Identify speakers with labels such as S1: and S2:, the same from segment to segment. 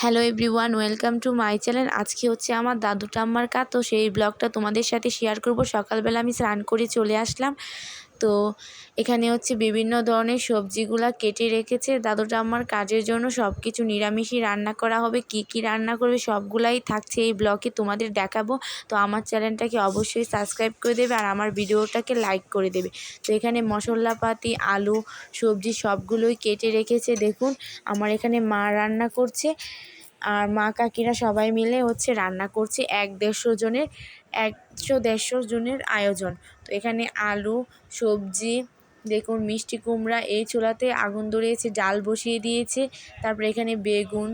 S1: Hello everyone, welcome to my channel. আজকে হচ্ছে আমার দাদু টাম্মার কা, তো সেই ব্লগটা তোমাদের সাথে শেয়ার করব। সকালবেলা আমি স্নান করে চলে আসলাম। তো এখানে হচ্ছে বিভিন্ন ধরনের সবজিগুলা কেটে রেখেছে। দাদু ঠাম্মার কাজের জন্য সব কিছু নিরামিষই রান্না করা হবে। কি কি রান্না করবে সবগুলাই থাকছে এই ব্লগে তোমাদের দেখাবো। তো আমার চ্যানেলটাকে অবশ্যই সাবস্ক্রাইব করে দেবে আর আমার ভিডিওটাকে লাইক করে দেবে। তো এখানে মশলাপাতি, আলু, সবজি সবগুলোই কেটে রেখেছে। দেখুন, আমার এখানে মা রান্না করছে। আর মা কাকিরা সবাই মিলে হচ্ছে রান্না করছে এক দেড়শো জনের, একশো দেড়শো জনের আয়োজন। তো এখানে আলু, সবজি, দেখুন মিষ্টি কুমড়া, এই চোলাতে আগুন ধরিয়েছে, ডাল বসিয়ে দিয়েছে, তারপরে এখানে বেগুন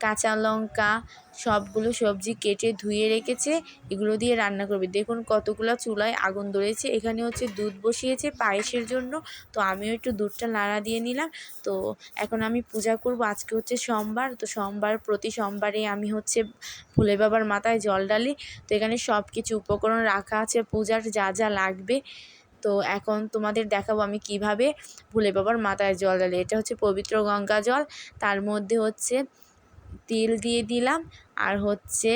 S1: কাঁচা লঙ্কা সবগুলো সবজি কেটে ধুয়ে রেখেছে, এগুলো দিয়ে রান্না করবে। দেখুন কতগুলো চুলায় আগুন ধরেছে। এখানে হচ্ছে দুধ বসিয়েছে পায়েসের জন্য। তো আমিও একটু দুধটা নাড়া দিয়ে নিলাম। তো এখন আমি পূজা করব। আজকে হচ্ছে সোমবার। তো সোমবার, প্রতি সোমবারে আমি হচ্ছে ভোলে বাবার মাথায় জল ডালি তো এখানে সব কিছু উপকরণ রাখা আছে পূজার, যা যা লাগবে। তো এখন তোমাদের দেখাবো আমি কীভাবে ভুলে বাবার মাথায় জল ডালি এটা হচ্ছে পবিত্র গঙ্গা জল। তার মধ্যে হচ্ছে তেল দিয়ে দিলাম। আর হচ্ছে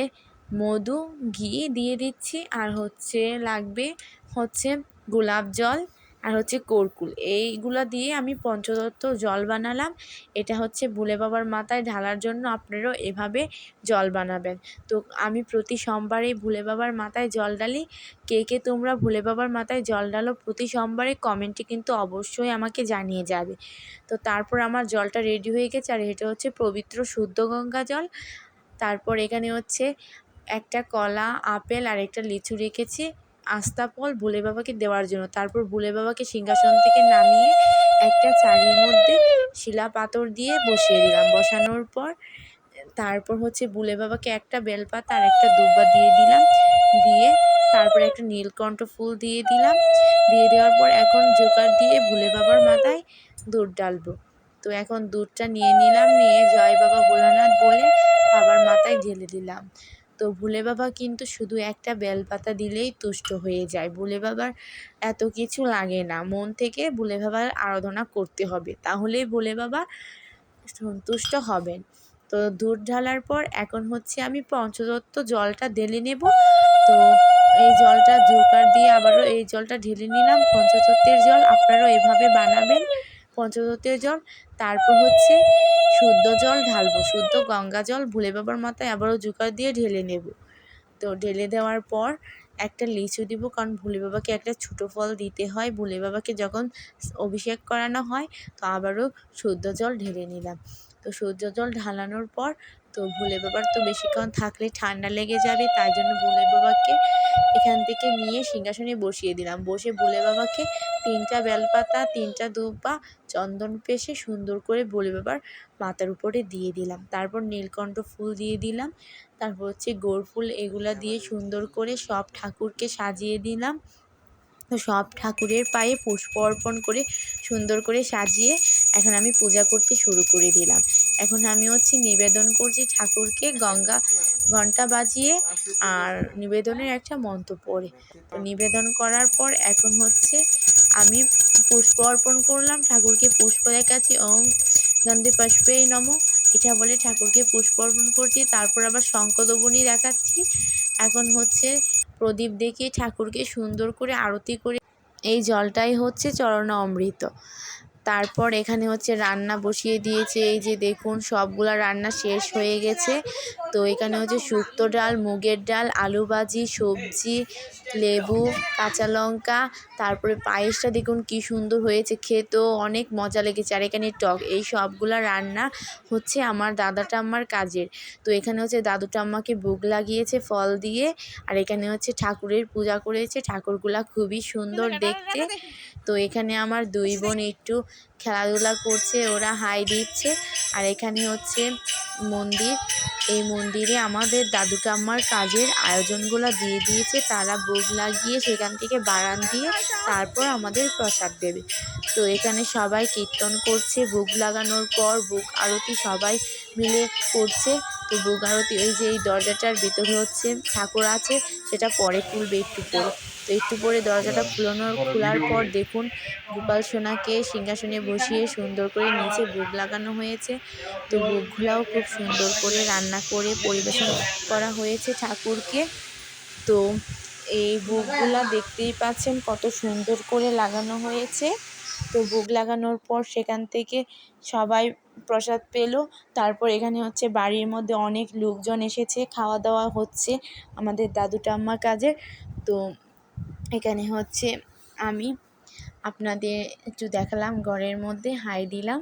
S1: মধু, ঘি দিয়ে দিচ্ছি। আর হচ্ছে লাগবে হচ্ছে গোলাপ জল। আর হচ্ছে কর্কুল। এইগুলো দিয়ে আমি পঞ্চদত্ত জল বানালাম। এটা হচ্ছে ভোলে বাবার মাথায় ঢালার জন্য আপনারাও এভাবে জল বানাবেন। তো আমি প্রতি সোমবারে ভুলে বাবার মাথায় জল ডালি কে কে তোমরা ভুলে বাবার মাথায় জল ডালো প্রতি সোমবারে কমেন্টে কিন্তু অবশ্যই আমাকে জানিয়ে যাবে। তো তারপর আমার জলটা রেডি হয়ে গেছে আর এটা হচ্ছে পবিত্র শুদ্ধ গঙ্গা জল। তারপর এখানে হচ্ছে একটা কলা, আপেল আর একটা লিচু রেখেছি। আস্তা ফল ভোলে বাবাকে দেওয়ার জন্য। তারপর ভোলে বাবাকে সিংহাসন থেকে নামিয়ে একটা চারির মধ্যে শিলা পাথর দিয়ে বসিয়ে দিলাম। বসানোর পর, তারপর হচ্ছে ভোলে বাবাকে একটা বেলপাতা আর একটা দুব্বা দিয়ে দিলাম। দিয়ে তারপর একটা নীলকণ্ঠ ফুল দিয়ে দিলাম। দিয়ে দেওয়ার পর এখন জোকার দিয়ে ভোলে বাবার মাথায় দুধ ডালবো। তো এখন দুধটা নিয়ে নিলাম, নিয়ে জয় বাবা ভোলানাথ বলে বাবার মাথায় ঢেলে দিলাম। তো ভোলে বাবা কিন্তু শুধু একটা বেলপাতা দিলেই তুষ্ট হয়ে যায়। ভোলে বাবার এত কিছু লাগে না। মন থেকে ভোলে বাবার আরাধনা করতে হবে। তাহলেই ভোলে বাবা সন্তুষ্ট হবেন। তো দুধ ঢালার পর এখন হচ্ছে আমি পঞ্চদত্ত জলটা ঢেলে নেব। তো এই জলটা জোকার দিয়ে আবারও এই জলটা ঢেলে নিলাম। পঞ্চতত্ত্বের জল আপনারাও এভাবে বানাবেন। পঞ্চতত্ত্বের জল, তারপর হচ্ছে শুদ্ধ জল ঢালবো। শুদ্ধ গঙ্গা জল ভুলে বাবার মাথায় আবারও জুকার দিয়ে ঢেলে নেব। তো ঢেলে দেওয়ার পর একটা লিচু দিব, কারণ ভুলে বাবাকে একটা ছোটো ফল দিতে হয়। ভুলে বাবাকে যখন অভিষেক করানো হয়, তো আবারও শুদ্ধ জল ঢেলে নিলাম। তো সূর্য জল ঢালানোর পর তো ভোলে বাবার তো বেশিক্ষণ থাকলে ঠান্ডা লেগে যাবে, তাই জন্য ভোলে বাবাকে এখান থেকে নিয়ে সিংহাসনে বসিয়ে দিলাম। বসে ভোলে বাবাকে তিনটা বেলপাতা, তিনটা দুব্বা, চন্দন পেশে সুন্দর করে ভোলে বাবার মাথার উপরে দিয়ে দিলাম। তারপর নীলকণ্ঠ ফুল দিয়ে দিলাম। তারপর হচ্ছে গোড় ফুল এগুলা দিয়ে সুন্দর করে সব ঠাকুরকে সাজিয়ে দিলাম। সব ঠাকুরের পায়ে পুষ্প অর্পণ করে সুন্দর করে সাজিয়ে এখন আমি পূজা করতে শুরু করে দিলাম। এখন আমি হচ্ছে নিবেদন করছি ঠাকুরকে গঙ্গা ঘণ্টা বাজিয়ে আর নিবেদনের একটা মন্ত্র পড়ে। তো নিবেদন করার পর এখন হচ্ছে আমি পুষ্প অর্পণ করলাম, ঠাকুরকে পুষ্প দেখাচ্ছি, ওম গন্ধে পুষ্পেই নম। এটা বলে ঠাকুরকে পুষ্প অর্পণ করছি, তারপর আবার শঙ্কদবনী দেখাচ্ছি। এখন হচ্ছে প্রদীপ দেখিয়ে ঠাকুরকে সুন্দর করে আরতি করে, এই জলটাই হচ্ছে চরণ অমৃত তারপর এখানে হচ্ছে রান্না বসিয়ে দিয়েছে, এই যে দেখুন সবগুলা রান্না শেষ হয়ে গেছে। তো এখানে হচ্ছে শুক্তো ডাল, মুগের ডাল, আলু ভাজি, সবজি, লেবু, কাঁচা লঙ্কা, তারপরে পায়েসটা দেখুন কি সুন্দর হয়েছে খেতেও, অনেক মজা লেগেছে। আর এখানে টক, এই সবগুলা রান্না হচ্ছে আমার দাদা ঠাম্মার কাজের। তো এখানে হচ্ছে দাদু ঠাম্মাকে ভোগ লাগিয়েছে ফল দিয়ে, আর এখানে হচ্ছে ঠাকুরের পূজা করেছে। ঠাকুরগুলা খুবই সুন্দর দেখতে। তো এখানে আমার দুই বোন একটু খেলাধুলা করছে, ওরা হাই দিচ্ছে। আর এখানে হচ্ছে মন্দির। এই মন্দিরে আমাদের দাদু ঠাম্মার কাজের আয়োজনগুলো দিয়ে দিয়েছে। তারা ভোগ লাগিয়ে সেখান থেকে বারান দিয়ে তারপর আমাদের প্রসাদ দেবে। তো এখানে সবাই কীর্তন করছে, ভোগ লাগানোর পর ভোগ আরতি সবাই মিলে করছে। তো ভোগ আরতি ওই যে এই দরজাটার ভিতরে হচ্ছে ঠাকুর আছে, সেটা পরে খুলবে একটু পরে। তো একটু পরে দরজাটা খুলানোর, খোলার পর দেখুন গোপাল সোনাকে সিংহাসনে বসিয়ে সুন্দর করে নিচে ভোগ লাগানো হয়েছে। তো ভোগগুলাও খুব সুন্দর করে রান্না করে পরিবেশন করা হয়েছে ঠাকুরকে। তো এই ভোগগুলা দেখতেই পাচ্ছেন কত সুন্দর করে লাগানো হয়েছে। তো ভোগ লাগানোর পর সেখান থেকে সবাই প্রসাদ পেল। তারপর এখানে হচ্ছে বাড়ির মধ্যে অনেক লোকজন এসেছে খাওয়া দাওয়া হচ্ছে আমাদের দাদু টাম্মা কাজে। তো এখানে হচ্ছে আমি আপনাদের একটু দেখালাম, ঘরের মধ্যে হাই দিলাম।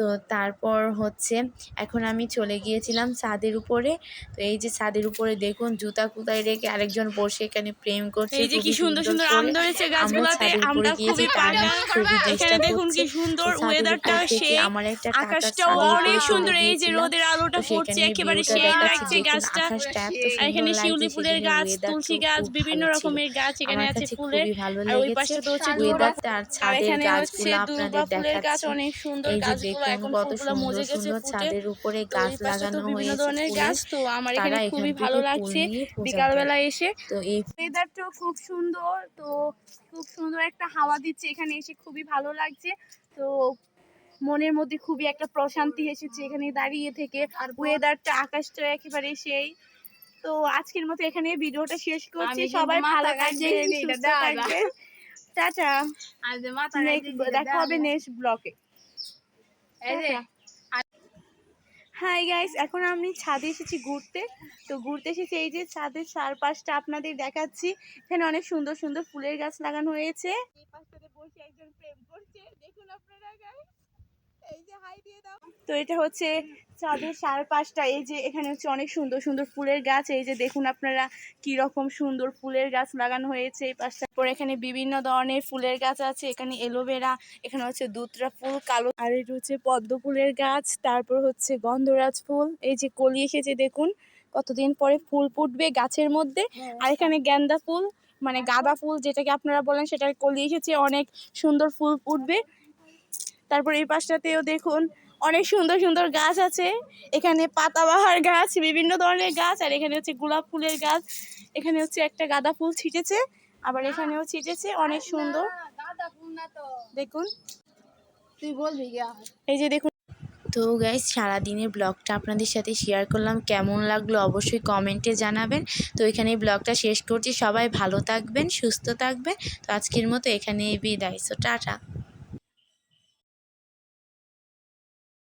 S1: তো তারপর হচ্ছে এখন আমি চলে গিয়েছিলাম ছাদের উপরে। তো এই যে ছাদের উপরে দেখুন জুতা কুতায় রেখে আরেকজন বসে এখানে প্রেম করছে
S2: এই যে কি সুন্দর সুন্দর আম। ধরেছে
S1: আমরা
S2: গাছগুলোতে
S1: গিয়েছি,
S2: খুবই
S1: ছবি
S2: এখানে দেখুন কি সুন্দর ওয়েদারটা সেই
S1: আমার একটা কাকা
S2: আকাশটাও অনেক সুন্দর এই যে রোদের আলোটা পড়ছে একেবারে সেই লাগছে গাছটা। আর এখানে শিউলি ফুলের গাছ তুলসী গাছ বিভিন্ন রকমের গাছ এখানে আছে ফুলের আর ওই পাশে তো হচ্ছে দুর্বা
S1: আর ছাদের
S2: এখানে হচ্ছে
S1: গাছগুলো
S2: দুর্বা
S1: আপনাদের
S2: ফুলের গাছ
S1: দেখাচ্ছি।
S2: অনেক সুন্দর গাছগুলো এখন
S1: কত সুন্দর সুন্দর ছাদের উপরে গাছ
S2: ওই পাশে তো
S1: লাগানো
S2: বিভিন্ন ধরনের গাছ তো আমার এখানে খুবই ভালো লাগছে
S1: নিয়ে পূজা করে।
S2: বিকালবেলা এসে।
S1: তো এই
S2: ওয়েদারটাও খুব সুন্দর তো খুব সুন্দর একটা হাওয়া দিচ্ছে এখানে এসে খুবই ভালো লাগছে। তো মনের মধ্যে খুবই একটা প্রশান্তি এসেছে এখানে দাঁড়িয়ে থেকে। আর ওয়েদারটা আকাশটা একেবারে সেই। তো আজকের মতো এখানে ভিডিওটা শেষ করছি। সবাই ভালো থাকবেন সুস্থ থাকবেন। টাটা দেখা হবে নেক্সট ব্লকে হাই গাইস এখন আমি ছাদে এসেছি ঘুরতে। তো ঘুরতে এসেছি এই যে ছাদের চারপাশটা আপনাদের দেখাচ্ছি। এখানে অনেক সুন্দর সুন্দর ফুলের গাছ লাগানো হয়েছে। এই পাশটাতে বসে একজন প্রেম করছে। দেখুন আপনারা গাইস তো এটা হচ্ছে ছাদের চারপাশটা এই যে এখানে হচ্ছে অনেক সুন্দর সুন্দর ফুলের গাছ। এই যে দেখুন আপনারা কি রকম সুন্দর ফুলের গাছ লাগানো হয়েছে এই পাশটা। পর এখানে বিভিন্ন ধরনের ফুলের গাছ আছে। এখানে এলোভেরা এখানে হচ্ছে দুতরা ফুল কালো আর এটা হচ্ছে পদ্ম ফুলের গাছ। তারপর হচ্ছে গন্ধরাজ ফুল। এই যে কলি এসেছে দেখুন। কতদিন পরে ফুল ফুটবে গাছের মধ্যে। আর এখানে গেন্দা ফুল মানে গাঁদা ফুল যেটাকে আপনারা বলেন সেটার কলি এসেছে। অনেক সুন্দর ফুল ফুটবে। তারপর এই পাশটাতেও দেখুন অনেক সুন্দর সুন্দর গাছ আছে। এখানে পাতাবাহার গাছ বিভিন্ন ধরনের গাছ আর এখানে হচ্ছে গোলাপ ফুলের গাছ এখানে হচ্ছে একটা গাঁদা ফুল ছিটেছে আবার এখানেও ছিটেছে অনেক সুন্দর। দেখুন।
S3: তুই বলবি
S2: এই যে দেখুন।
S1: তো গাইজ সারাদিনের ব্লগটা আপনাদের সাথে শেয়ার করলাম। কেমন লাগল অবশ্যই কমেন্টে জানাবেন। তো এখানে ব্লগটা শেষ করছি। সবাই ভালো থাকবেন সুস্থ থাকবেন। তো আজকের মতো এখানেই বিদায়। So tata.